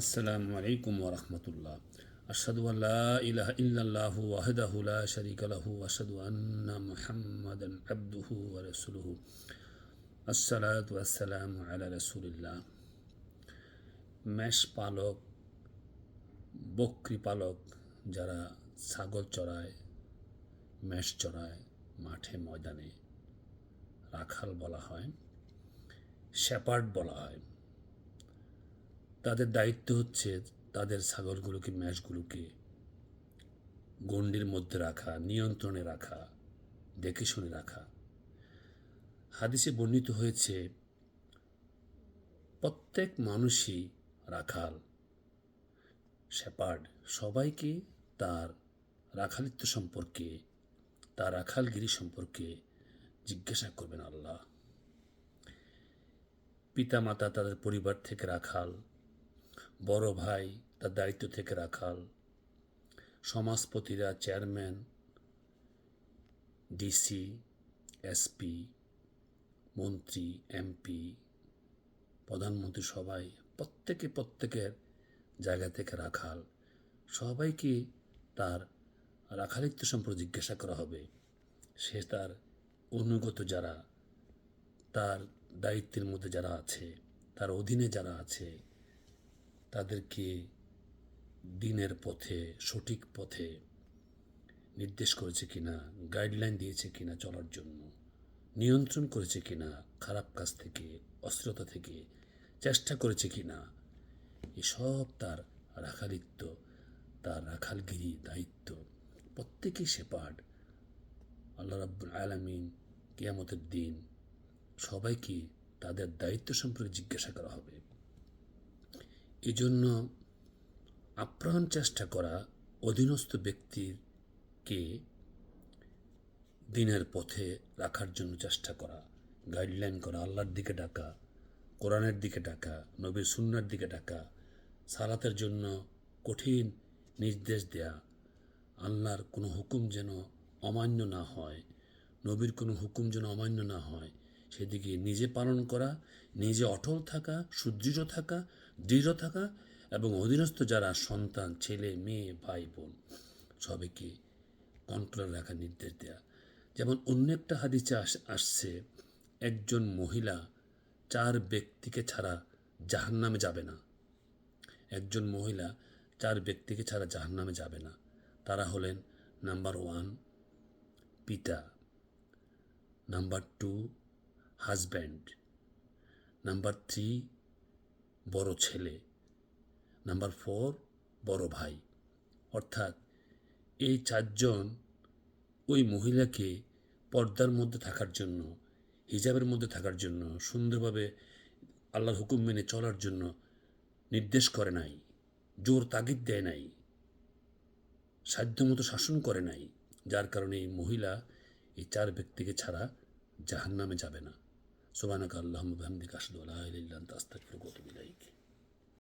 আসসালামু আলাইকুম ওরহমতুল্লাহ আশহাদু আল্লা ইলাহা ইল্লাল্লাহু ওয়াহদাহু লা শারীকা লাহু আশহাদু আন্না মুহাম্মাদান আবদুহু ওয়া রাসূলুহু। আসসালাতু ওয়াসসালামু আলা রাসূলিল্লাহ। মেষ পালক বকরি পালক যারা ছাগল চড়ায়, মেষ চড়ায়, মাঠে ময়দানে রাখাল বলা হয় শ্যাপার্ড বলা হয় তাদের দায়িত্ব হচ্ছে তাদের ছাগলগুলোকে ম্যাশগুলোকে গণ্ডির মধ্যে রাখা, নিয়ন্ত্রণে রাখা, দেখে শুনে রাখা। হাদিসে বর্ণিত হয়েছে, প্রত্যেক মানুষই রাখাল, শেপার্ড, সবাইকে তার রাখালিত্ব সম্পর্কে, তার রাখালগিরি সম্পর্কে জিজ্ঞাসা করবেন আল্লাহ। পিতামাতা তাদের পরিবার থেকে রাখাল বড় ভাই তার দায়িত্ব থেকে রাখাল। সমাজপতিরা চেয়ারম্যান, ডিসি, এসপি, মন্ত্রী, এমপি, প্রধানমন্ত্রী সবাই প্রত্যেকে প্রত্যেকের জায়গা থেকে রাখাল। সবাইকে তার রাখালিত্ব সম্পর্কে জিজ্ঞাসা করা হবে। সে তার অনুগত যারা, তার দায়িত্বের মধ্যে যারা আছে, তার অধীনে যারা আছে তাদেরকে দিনের পথে, সঠিক পথে নির্দেশ করেছে কিনা গাইডলাইন দিয়েছে কিনা চলার জন্য, নিয়ন্ত্রণ করেছে কিনা, খারাপ কাজ থেকে, অস্থিরতা থেকে চেষ্টা করেছে কিনা, এসব তার রাখালিত্ব তার রাখালগিরি, দায়িত্ব, প্রত্যেকেই সেপাড আল্লাহ রাব্বুল আলামিন কিয়ামতের দিন সবাইকে তাদের দায়িত্ব সম্পর্কে জিজ্ঞাসা করা হবে। এজন্য আপ্রাণ চেষ্টা করা অধীনস্থ ব্যক্তিকে দিনের পথে রাখার জন্য চেষ্টা করা গাইডলাইন করা, আল্লাহর দিকে ডাকা, কোরআনের দিকে ডাকা, নবীর সুন্নার দিকে ডাকা, সালাতের জন্য কঠিন নির্দেশ দেয়া, আল্লাহর কোনো হুকুম যেন অমান্য না হয়, নবীর কোনো হুকুম যেন অমান্য না হয়, সেদিকে নিজে পালন করা, নিজে অটল থাকা, সুদৃঢ় থাকা দৃঢ় থাকা এবং অধীনস্থ যারা সন্তান, ছেলে, মেয়ে, ভাই, বোন, সবাইকে কন্ট্রোল রাখার নির্দেশ দেয়া। যেমন অন্য একটা হাদিসে আসছে, একজন মহিলা চার ব্যক্তিকে ছাড়া জাহান নামে যাবে না। একজন মহিলা চার ব্যক্তিকে ছাড়া জাহান নামে যাবে না। তারা হলেন নাম্বার ওয়ান পিতা number two husband number three বড় ছেলে। নাম্বার ফোর বড় ভাই। অর্থাৎ এই চারজন ওই মহিলাকে পর্দার মধ্যে থাকার জন্য, হিজাবের মধ্যে থাকার জন্য, সুন্দরভাবে আল্লাহর হুকুম মেনে চলার জন্য নির্দেশ করে নাই, জোর তাগিদ দেয় নাই, সাধ্যমতো শাসন করে নাই, যার কারণে এই মহিলা এই চার ব্যক্তিকে ছাড়া জাহান নামে যাবে না। ሱብሃነከ አላሁመ ወቢሐምዲከ አሽሀዱ አላ ኢላሀ ኢለላ አንተ አስተግፊሩከ ወአቱቡ ኢለይክ